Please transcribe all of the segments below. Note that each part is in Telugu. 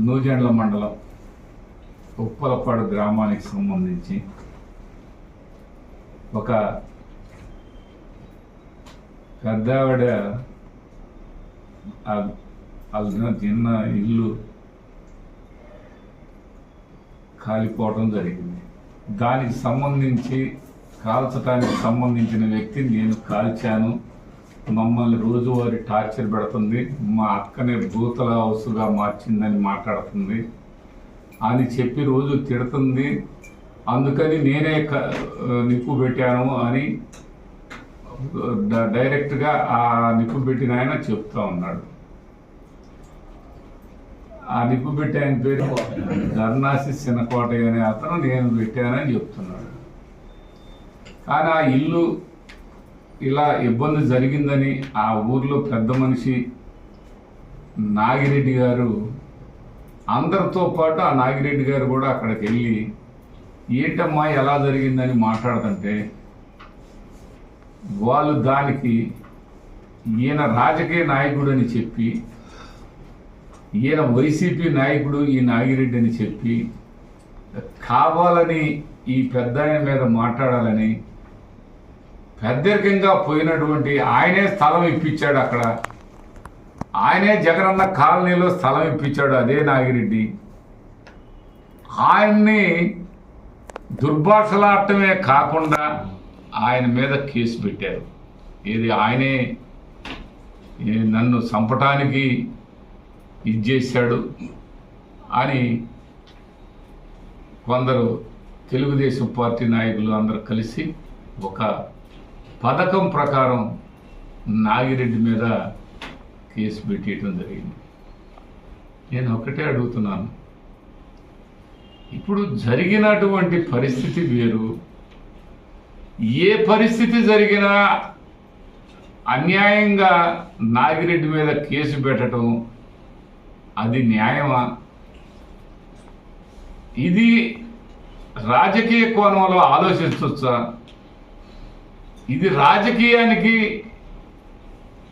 నూజెండ్ల మండలం ఉప్పలపాడు గ్రామానికి సంబంధించి ఒక పెద్దావిడ ఆ- చిన్న ఇల్లు కాలిపోవడం జరిగింది. దానికి సంబంధించి కాల్చడానికి సంబంధించిన వ్యక్తిని నేను కాల్చాను. మమ్మల్ని రోజువారి టార్చర్ పెడుతుంది మా అక్కనే భూతల హౌస్గా మార్చిందని మాట్లాడుతుంది. అని చెప్పి రోజు తిడుతుంది. అందుకని నేనే నిప్పు పెట్టాను అని డైరెక్ట్గా ఆ నిప్పు పెట్టిన ఆయన చెప్తా ఉన్నాడు. ఆ నిప్పు పెట్టి ఆయన పేరు ధర్నాసి చిన్నకోట అనే అతను నేను పెట్టానని చెప్తున్నాడు. కానీ ఆ ఇల్లు ఇలా ఇబ్బంది జరిగిందని ఆ ఊర్లో పెద్ద మనిషి నాగిరెడ్డి గారు అందరితో పాటు ఆ నాగిరెడ్డి గారు కూడా అక్కడికి వెళ్ళి ఏంటమ్మా ఎలా జరిగిందని మాట్లాడుతుంటే వాళ్ళు దానికి ఈయన రాజకీయ నాయకుడు అని చెప్పి ఈయన వైసీపీ నాయకుడు ఈ నాగిరెడ్డి అని చెప్పి కావాలని ఈ పెద్దాయన మీద మాట్లాడాలని పెద్దరికంగా పోయినటువంటి ఆయనే స్థలం ఇప్పించాడు అక్కడ. ఆయనే జగనన్న కాలనీలో స్థలం ఇప్పించాడు అదే నాగిరెడ్డి. ఆయన్ని దుర్భాషలాడటమే కాకుండా ఆయన మీద కేసు పెట్టారు. ఇది ఆయనే నన్ను చంపటానికి ఇది చేశాడు అని కొందరు తెలుగుదేశం పార్టీ నాయకులు అందరు కలిసి ఒక పథకం ప్రకారం నాగిరెడ్డి మీద కేసు పెట్టేయటం జరిగింది. నేను ఒకటే అడుగుతున్నాను. ఇప్పుడు జరిగినటువంటి పరిస్థితి వేరు. ఏ పరిస్థితి జరిగినా అన్యాయంగా నాగిరెడ్డి మీద కేసు పెట్టడం అది న్యాయమా? ఇది రాజకీయ కోణంలో ఆలోచించవచ్చా? ఇది రాజకీయానికి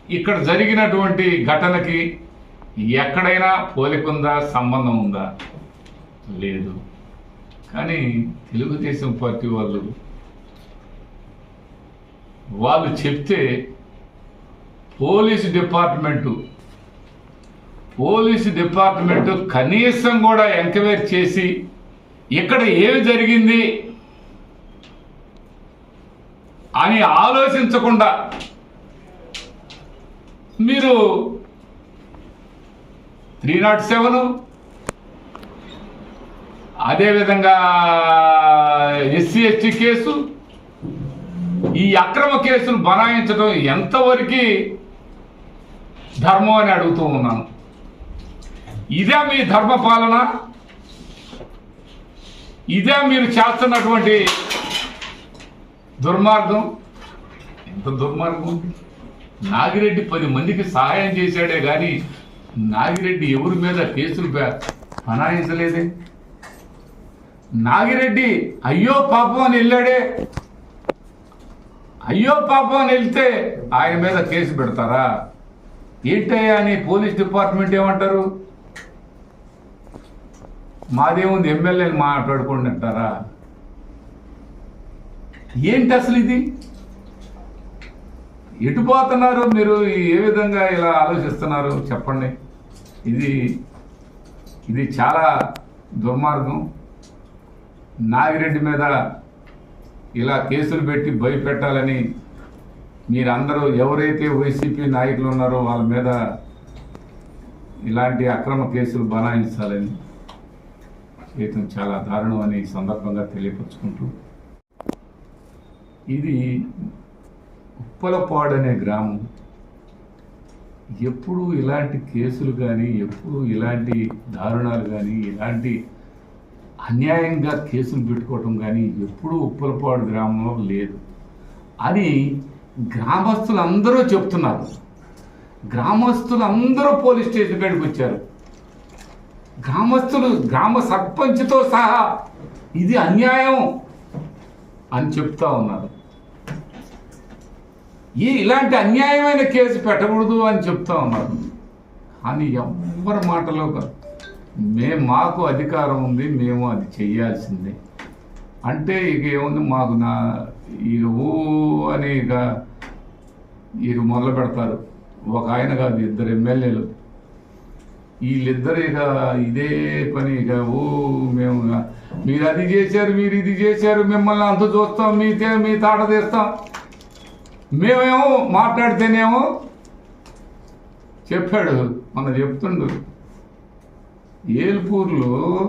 ఇక్కడ జరిగినటువంటి ఘటనకి ఎక్కడైనా పోలికుందా సంబంధం ఉందా? లేదు. కానీ తెలుగుదేశం పార్టీ వాళ్ళు వాళ్ళు చెప్తే పోలీసు డిపార్ట్మెంటు పోలీసు డిపార్ట్మెంట్ కనీసం కూడా ఎంక్వైరీ చేసి ఇక్కడ ఏమి జరిగింది అని ఆలోచించకుండా మీరు త్రీ నాట్ సెవెను అదేవిధంగా ఎస్సీ ఎస్టీ కేసు ఈ అక్రమ కేసులు బనాయించడం ఎంతవరకు ధర్మం అని అడుగుతూ ఉన్నాను. ఇదే మీ ధర్మ పాలన ఇదే మీరు చేస్తున్నటువంటి దుర్మార్గం? ఎంత దుర్మార్గం? నాగిరెడ్డి పది మందికి సహాయం చేశాడే కానీ నాగిరెడ్డి ఎవరి మీద కేసులు బె- బనాయించలేదే నాగిరెడ్డి అయ్యో పాపం అని వెళ్ళాడే. అయ్యో పాపం అని వెళ్తే ఆయన మీద కేసు పెడతారా? ఏంటయ్యా అని పోలీస్ డిపార్ట్మెంట్ ఏమంటారు? మాదేముంది ఎమ్మెల్యేలు మాట్లాడుకోండి అంటారా? ఏంటి అసలు ఇది? ఎటు పోతున్నారు మీరు? ఏ విధంగా ఇలా ఆలోచిస్తున్నారు? చెప్పండి. ఇది ఇది చాలా దుర్మార్గం. నాగిరెడ్డి మీద ఇలా కేసులు పెట్టి భయపెట్టాలని మీరందరూ ఎవరైతే వైసీపీ నాయకులు ఉన్నారో వాళ్ళ మీద ఇలాంటి అక్రమ కేసులు బనాయించాలని చేయటం చాలా దారుణం అని సందర్భంగా తెలియపరుచుకుంటూ ఇది ఉప్పలపాడు అనే గ్రామం. ఎప్పుడు ఇలాంటి కేసులు కానీ ఎప్పుడు ఇలాంటి దారుణాలు కానీ ఇలాంటి అన్యాయంగా కేసులు పెట్టుకోవటం కానీ ఎప్పుడూ ఉప్పలపాడు గ్రామంలో లేదు. అని గ్రామస్తులు అందరూ చెప్తున్నారు. గ్రామస్తులు అందరూ పోలీస్ స్టేషన్ కాడికి వచ్చారు. గ్రామస్తులు గ్రామ సర్పంచ్తో సహా ఇది అన్యాయం అని చెప్తా ఉన్నారు. ఈ ఇలాంటి అన్యాయమైన కేసు పెట్టకూడదు అని చెప్తా ఉన్నారు. కానీ ఎవ్వరి మాటలో మేము మాకు అధికారం ఉంది మేము అది చేయాల్సిందే. అంటే ఇక ఏముంది? మాకు నా ఇక ఊ అని ఇక ఇక మొదలు పెడతారు. ఒక ఆయన కాదు ఇద్దరు ఎమ్మెల్యేలు. వీళ్ళిద్దరు ఇక ఇదే పని ఇక ఓ మేము మీరు అది చేశారు మీరు ఇది చేశారు మిమ్మల్ని అంత చూస్తాం మీతే మీ తాట తీస్తాం. మేమేమో మాట్లాడితేనేమో చెప్పాడు. మన చెప్తుండు. ఏల్పూర్లో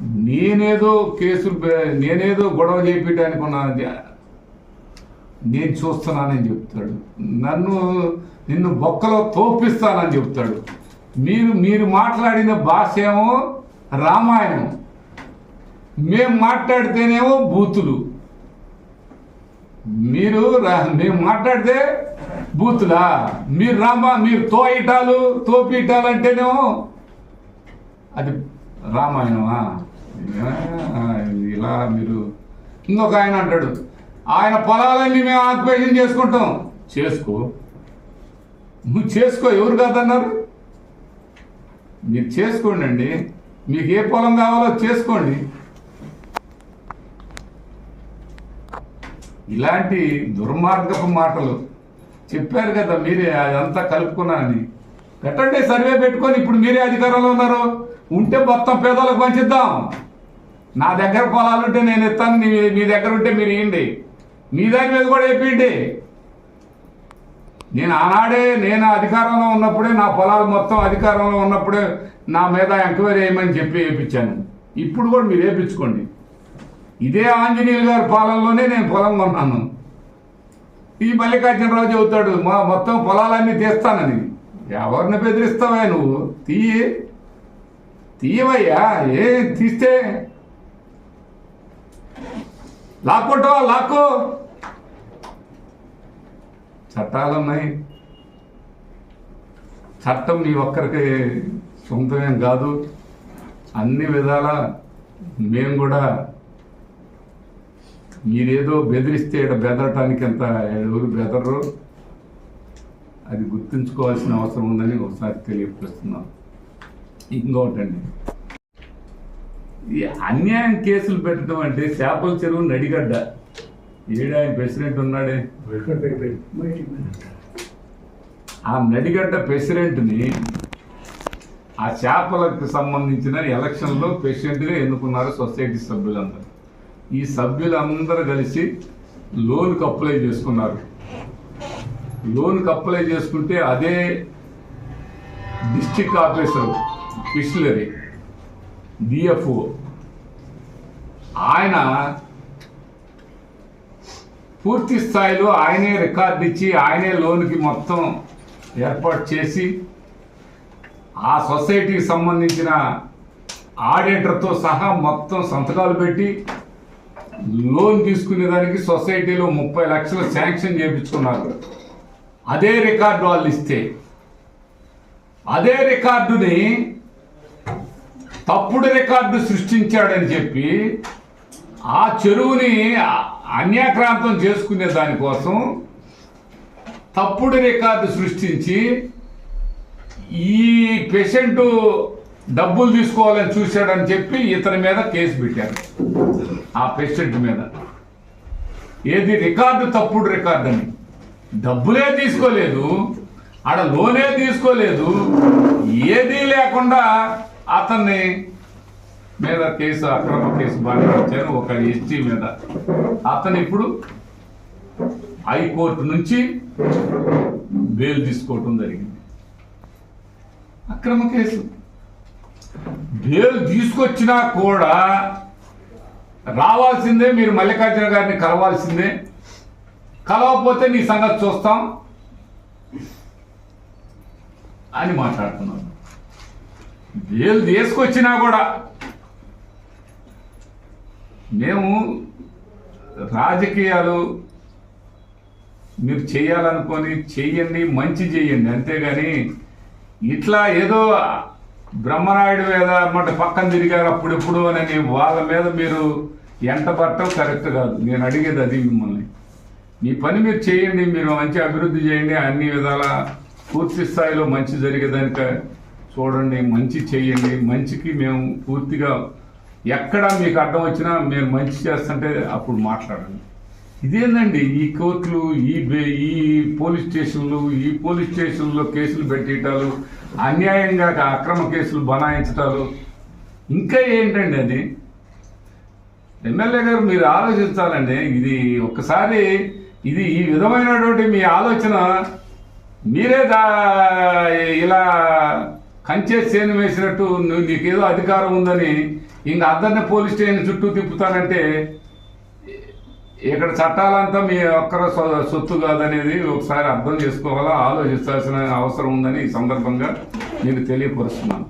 నేనేదో కేసులు నేనేదో గొడవ చేపించడానికి ఉన్నది నేను చూస్తున్నానని చెప్తాడు. నన్ను నిన్ను బొక్కలో తోపిస్తానని చెప్తాడు. మీరు మీరు మాట్లాడిన భాష ఏమో రామాయణం. మేము మాట్లాడితేనేమో బూతులు. మీరు రా- మేము మాట్లాడితే బూతులా? మీరు రామా మీరు తోయిటాలు తోపిటాలు అంటేనేమో అది రామాయణమా? ఇలా మీరు ఇంకొక ఆయన అంటాడు. ఆయన పొలాలన్నీ మేము ఆక్యుపేషన్ చేసుకుంటాం. చేసుకో. నువ్వు చేసుకో ఎవరు కాదన్నారు? మీరు చేసుకోండి అండి మీకు ఏ పొలం కావాలో చేసుకోండి. ఇలాంటి దుర్మార్గపు మాటలు చెప్పారు కదా మీరే అదంతా కలుపుకున్నానని పెట్టండి సర్వే పెట్టుకొని ఇప్పుడు మీరే అధికారంలో ఉన్నారు. ఉంటే మొత్తం పేదలకు పంచిద్దాం. నా దగ్గర పొలాలు ఉంటే నేను ఇస్తాను మీ మీ దగ్గర ఉంటే మీరు ఇవ్వండి మీ దాని మీద కూడా చెప్పండి నేను ఆనాడే నేను అధికారంలో ఉన్నప్పుడే నా పొలాలు మొత్తం అధికారంలో ఉన్నప్పుడే నా మీద ఎంక్వైరీ చేయమని చెప్పి వేయించాను. ఇప్పుడు కూడా మీరు వేయించుకోండి. ఇదే ఆంజనేయులు గారి పాలనలోనే నేను పొలం కొన్నాను. ఈ మల్లికార్జునరావు చెబుతాడు మా మొత్తం పొలాలన్నీ తీస్తానని. ఎవరిని బెదిరిస్తావా నువ్వు? తీయి తీయవయ్యా ఏ తీస్తే? లాక్కుంటావా లాక్కో. చట్టాలు ఉన్నాయి చట్టం నీ ఒక్కరికి సొంతమేం కాదు. అన్ని విధాల మేము కూడా మీరేదో బెదిరిస్తే ఇక్కడ బెదరటానికి ఎంత ఎవరు బెదరరు? అది గుర్తుంచుకోవాల్సిన అవసరం ఉందని ఒకసారి తెలియపరుస్తున్నాం ఇంకొకటండి ఈ అన్యాయం కేసులు పెట్టడం అంటే చేపల చెరువు నడిగడ్డ. ఏడు ఆయన ప్రెసిడెంట్ ఉన్నాడే? ఆ నడిగడ్డ ప్రెసిడెంట్ని ఆ చేపలకు సంబంధించిన ఎలక్షన్లో ప్రెసిడెంట్గా ఎన్నుకున్నారు సొసైటీ సభ్యులందరూ. ఈ సభ్యులందరూ కలిసి లోన్కి అప్లై చేసుకున్నారు. లోన్కి అప్లై చేసుకుంటే అదే డిస్టిక్ ఆఫీసర్ ఫిషలరీ డిఎఫ్ఓ ఆయన పూర్తి స్థాయిలో ఆయనే రికార్డు ఇచ్చి ఆయనే లోన్కి మొత్తం ఏర్పాటు చేసి ఆ సొసైటీకి సంబంధించిన ఆడిటర్తో సహా మొత్తం సంతకాలు పెట్టి లోన్ తీసుకునే దానికి సొసైటీలో ముప్పై లక్షలు శాంక్షన్ చేయించుకున్నారు. అదే రికార్డు వాళ్ళు ఇస్తే. అదే రికార్డుని తప్పుడు రికార్డు సృష్టించాడని చెప్పి ఆ చెరువుని అన్యాక్రాంతం చేసుకునే దానికోసం తప్పుడు రికార్డు సృష్టించి ఈ పేషెంట్ డబ్బులు తీసుకోవాలని చూశాడని చెప్పి ఇతని మీద కేసు పెట్టారు. ఆ పేషెంట్ మీద. ఏది రికార్డు తప్పుడు రికార్డు అని. డబ్బులే తీసుకోలేదు ఆడ లోనే తీసుకోలేదు ఏదీ లేకుండా అతన్ని మీద కేసు అక్రమ కేసు బాధించారు ఒక ఎస్టీ మీద. అతను ఇప్పుడు హైకోర్టు నుంచి బెయిల్ తీసుకోవటం జరిగింది. అక్రమ కేసు. బెయిల్ తీసుకొచ్చినా కూడా రావాల్సిందే మీరు మల్లికార్జున గారిని కలవాల్సిందే. కలవకపోతే నీ సంగతి చూస్తాం అని మాట్లాడుతున్నాను వీళ్ళు తీసుకొచ్చినా కూడా మేము రాజకీయాలు మీరు చేయాలనుకొని చేయండి మంచి చేయండి అంతేగాని ఇట్లా ఏదో బ్రహ్మనాయుడు మీద మాట పక్కన తిరిగారు అప్పుడెప్పుడు అని వాళ్ళ మీద మీరు ఎంత పట్టడం కరెక్ట్ కాదు. నేను అడిగేది అది మిమ్మల్ని. మీ పని మీరు చేయండి మీరు మంచి అభివృద్ధి చేయండి అన్ని విధాల పూర్తి స్థాయిలో మంచి జరిగేదానిక చూడండి మంచి చేయండి. మంచికి మేము పూర్తిగా ఎక్కడ మీకు అడ్డం వచ్చినా మేము మంచి చేస్తుంటే అప్పుడు మాట్లాడండి. ఇదేందండి ఈ కోర్టులు ఈ బే- ఈ పోలీస్ స్టేషన్లు ఈ పోలీస్ స్టేషన్లో కేసులు పెట్టేయటాలు అన్యాయంగా అక్రమ కేసులు బనాయించటాలు. ఇంకా ఏంటండి అది? ఎమ్మెల్యే గారు మీరు ఆలోచించాలండి. ఇది ఒక్కసారి ఇది ఈ విధమైనటువంటి మీ ఆలోచన. మీరే దా ఇలా కంచే చేను వేసినట్టు నువ్వు నీకేదో అధికారం ఉందని ఇంకా అందరిని పోలీస్ స్టేషన్ చుట్టూ తిప్పుతానంటే ఇక్కడ చట్టాలంతా మీ ఒక్కర సొ- సొత్తు కాదనేది ఒకసారి అర్థం చేసుకోవాలా? ఆలోచించాల్సిన అవసరం ఉందని ఈ సందర్భంగా నేను తెలియపరుస్తున్నాను.